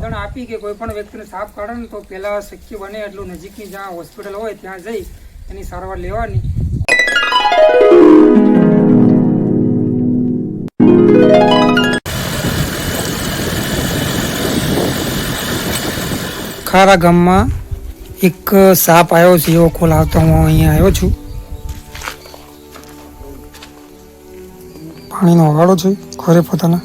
સમજણ આપી કે કોઈ પણ વ્યક્તિને સાપ કાઢે ને તો પહેલાં શક્ય બને એટલું નજીકની જ્યાં હોસ્પિટલ હોય ત્યાં જઈ એની સારવાર લેવાની. ખારા ગામમાં એક સાપ આવ્યો છે, એવો કોલ આવતો હું અહીંયા આવ્યો છું. પાણીનો વગાડો છે, ઘરે પોતાના.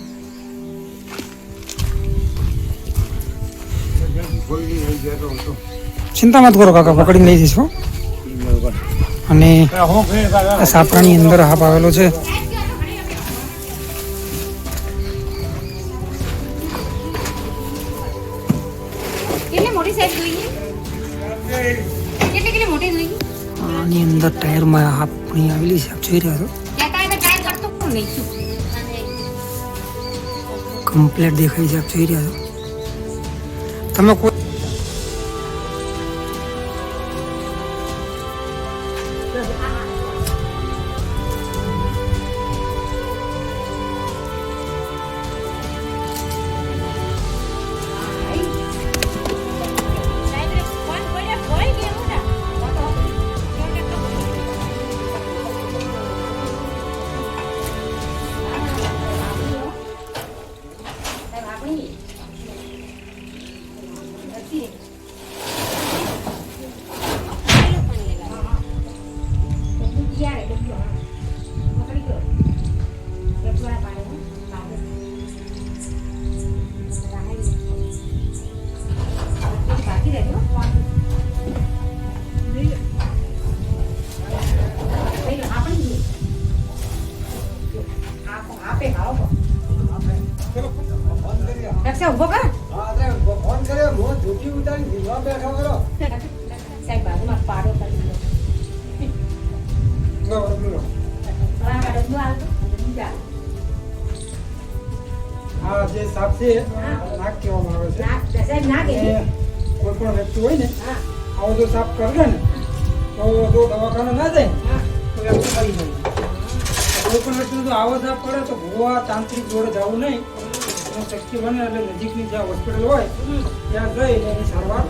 ચિંતા મત કરો કાકા પકડીને લઈ જઈશું. અને આ સાપરાની અંદર હાપ આવેલો છે. આની અંદર ટાયરમાં હાપ પણ આવેલી છે આપ જોઈ રહ્યા છો. કમ્પ્લેટ દેખાય છે આપ જોઈ રહ્યા છો. તમે કોઈ રક્ષા ઊભો કર. સાહેબ બાજુમાં પાડો કરી દો. તમારા ડબલું આવતું બીજા આ જે સાપ છે નાક કહેવામાં આવે છે. સાહેબ કોઈ પણ વ્યક્તિ હોય ને હા. આવો જો સાપ કરડે ને તો જો દવાખાને ના જાય હા. તો વ્યક્તિ મરી જાય. કોઈ પણ વ્યક્તિને જો આવો સાપ પડે તો ભૂવા તાંત્રિક જોડે જવું નહીં. શક્તિ બને એટલે નજીકની જ્યાં હોસ્પિટલ હોય ત્યાં જઈ એની સારવાર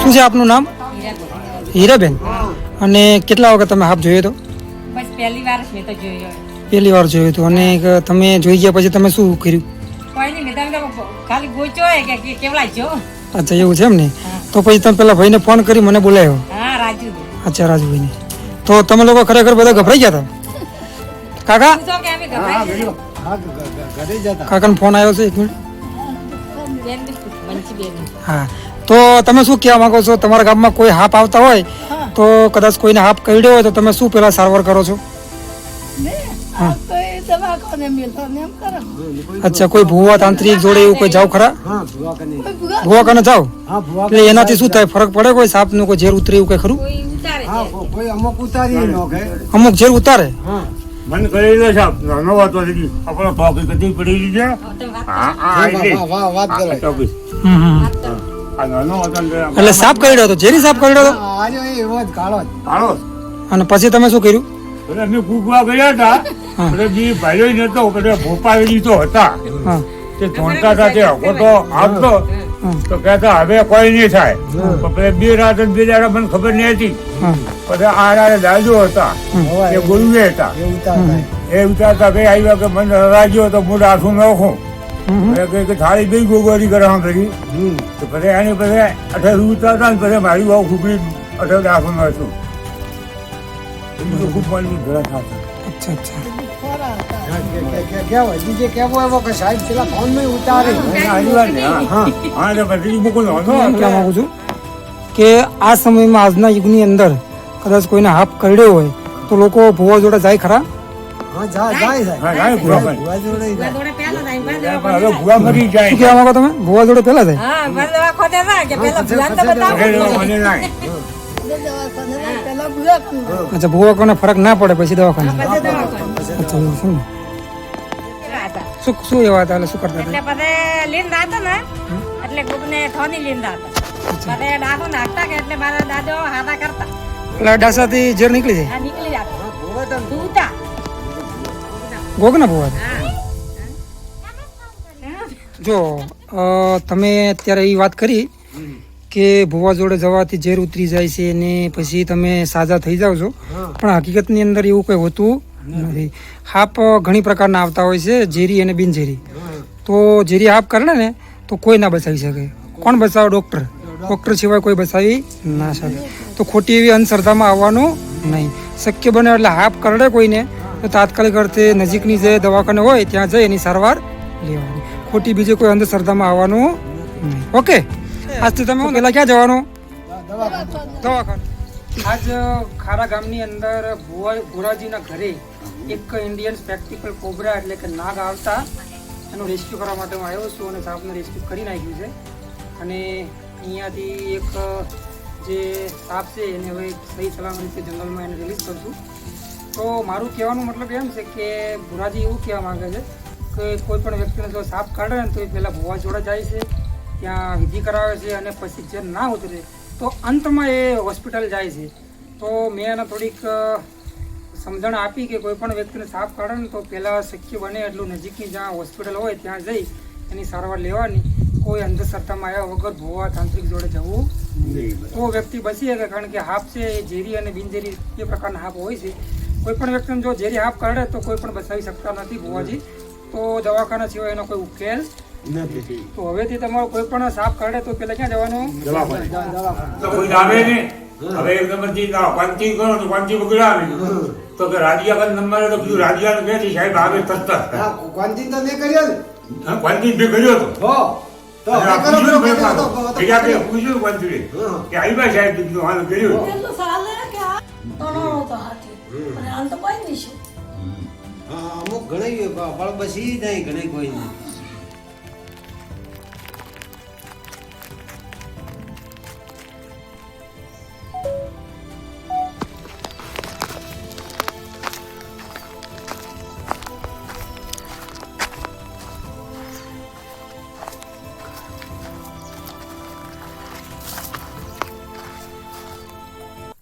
શું છે આપનું નામ? હીરાબેન. અને કેટલા વખત તમે હાફ જોયો હતો પહેલી વાર જ મેં તો જોયો. પહેલી વાર જોયો હતો અને તમે જોઈ ગયા પછી તમે શું કર્યું? અચ્છા એવું છે એમ ને? તો પછી તમે પેલા ભાઈને ફોન કરી મને બોલાયો. અચ્છા રાજુભાઈને. તો તમે લોકો ખરેખર બધા ગભરાઈ ગયા હતા? કાકા. કાકાનો ફોન આવ્યો છે એક મિનિટ. હા. તો તમે શું કહેવા માંગો છો? તમારા ગામમાં કોઈ હાપ આવતા હોય તો કદાચ કોઈને હાપ કરડ્યો હોય તો તમે શું પેલા સારવાર કરો છો? અચ્છા કોઈ ભૂવા તાંત્રિક જોડે એવું કોઈ જાવ ખરા? ભૂવા? કને જાવ એટલે એનાથી શું થાય? ફરક પડે કોઈ સાપનું કોઈ ઝેર ઉતરે એવું કઈ ખરું? કોઈ ઉતારે. અમુક ઝેર ઉતારે? મન કરેલો સાહેબ નાનો વાતો હતી આપણો ટોકી કદી હા હા. વાત કરો. એટલે સાપ કરડ્યો હતો. ઝેરી સાપ કરડ્યો હતો? કાળો. અને પછી તમે શું કર્યું? એટલે અમે કૂકવા ગયા હતા. એટલે જે ભાઈઓ નતો એટલે ભોપાવેલી તો હતા. તે ધોણતા હતા તે અગોટો આવતો. હા. તો કહેતા હવે કોઈ નહીં થાય. પેલા બે રાત બે દાડા મને ખબર નહીં હતી. પછી આ રાતે દાદો હતા. એ ગુરુએ હતા. એ ઉતારતા. ભાઈ આવ્યા કે મને રાજ્યો તો હું આઠું નાખું. થાળી બે ગોગોરી કરવા કરી તો પછી એની પછી અઠાર ઉતારતા ને પછી મારી બહુ ખુબરી અઠાર દાખલ બધું ખૂબ મારી ઘણા ખાતા અચ્છા અચ્છા. હા હા. હું. કે આ સમયમાં આજના યુગની અંદર કદાચ કોઈને હાફ કરડ્યો હોય તો લોકો ભૂવા જોડે જાય ખરા? હા જા જાય. જાય હા જાય ભૂવા પણ ભુવા જોડે જાય. જોડે પહેલા જાય પણ હવે ભૂવા મરી શું કહેવા માંગો તમે? ભૂવા જોડે પહેલા જાય? હા બરાબર ખોટે ના કે પેલા પછી- તો બતાવો. મને લાય. અચ્છા ભૂવા કોને ફરક ના પડે પછી દવાખાને. શું? શું એવા હતા એટલે શું કરતા એટલે પછી લીંદ હતો ને એટલે કોકને થોની લીંદ હતા. પછી ડાકો નાખતા કે એટલે મારા દાદો હાથા કરતા. એટલે ડાસાથી ઝેર નીકળી જાય? નીકળી જતા. ગોગના ભૂવા? હા. જો તમે અત્યારે એ વાત કરી કે ભુવા જોડે જવાથી ઝેર ઉતરી જાય છે ને પછી તમે સાજા થઈ જાઓ છો. પણ હકીકતની અંદર એવું કંઈ હોતું નથી. હાપ ઘણી પ્રકારના આવતા હોય છે ઝેરી અને બિનઝેરી. તો ઝેરી હાપ કરે ને તો કોઈ ના બચાવી શકે. કોણ બચાવે? ડૉક્ટર. ડૉક્ટર સિવાય કોઈ બચાવી ના શકે. તો ખોટી એવી અંધશ્રદ્ધામાં આવવાનું નહીં. શક્ય બને એટલે હાપ કરડે કોઈને તો તાત્કાલિક અર્થે નજીકની જે દવાખાને હોય, ત્યાં જઈ એની સારવાર લેવાની. ખોટી બીજી કોઈ અંધશ્રદ્ધામાં આવવાનું નહીં. ઓકે? આજથી તમે પહેલાં ક્યાં જવાનું? દવાખાને. આજ ખારા ગામની અંદર ભુવા ઘરે એક ઇન્ડિયન સ્પેક્ટિકલ કોબરા એટલે કે નાગ આવતા, એનું રેસ્ક્યુ કરવા માટે હું આવ્યો છું અને સાપને રેસ્ક્યુ કરી નાખ્યું છે. અને અહીંયાથી એક જે સાપ છે, એને હવે સહી સલામત રીતે જંગલમાં એને રિલીઝ કરશું તો મારું કહેવાનું મતલબ એમ છે કે ભુરાજી એવું કહેવા માંગે છે કે કોઈ પણ વ્યક્તિને જો સાપ કાઢે ને તો એ પહેલાં ભુવા જોડે જાય છે ત્યાં વિધિ કરાવે છે અને પછી જે ના ઉતરે તો અંતમાં એ હોસ્પિટલ જાય છે. તો મેં એને થોડીક સમજણ આપી કે કોઈ પણ વ્યક્તિને સાપ કાઢે ને તો પહેલાં શક્ય બને એટલું નજીકની જ્યાં હોસ્પિટલ હોય ત્યાં જઈ એની સારવાર લેવાની. કોઈ અંધશ્રદ્ધામાં આવ્યા વગર ભોવા તાંત્રિક જોડે જવું તો વ્યક્તિ બચી શકે કારણ કે હાપ છે એ ઝેરી અને બિનઝેરી એ પ્રકારના હાપ હોય છે. કોઈ પણ વ્યક્તિને જો ઝેરી હાફ કાઢે તો કોઈ પણ બચાવી શકતા નથી ભુવાજી. તો દવાખાના સિવાય એનો કોઈ ઉકેલ નથી. તો હવેથી તમારો કોઈ પણ સાપ કાઢે તો પેલા ક્યાં જવાનું? તો કોઈ આવે ને? હવે એક નંબરથી ના પંચી કરો તો પંચી બગડાવે. તો કે પર નંબર તો કીધું નું ક્યાંથી સાહેબ આવે તરત હા ક્વાંટીન તો મેં કર્યો ને. હા, પંચી મેં કર્યો હતો તો પૂછ્યું તો- કે આવ્યા સાહેબ તો કીધું હા કર્યું અને હાલ તો કોઈ નહીં છે. હા, અમુક ઘણી બળ બસી જાય ઘણી કોઈ નહીં.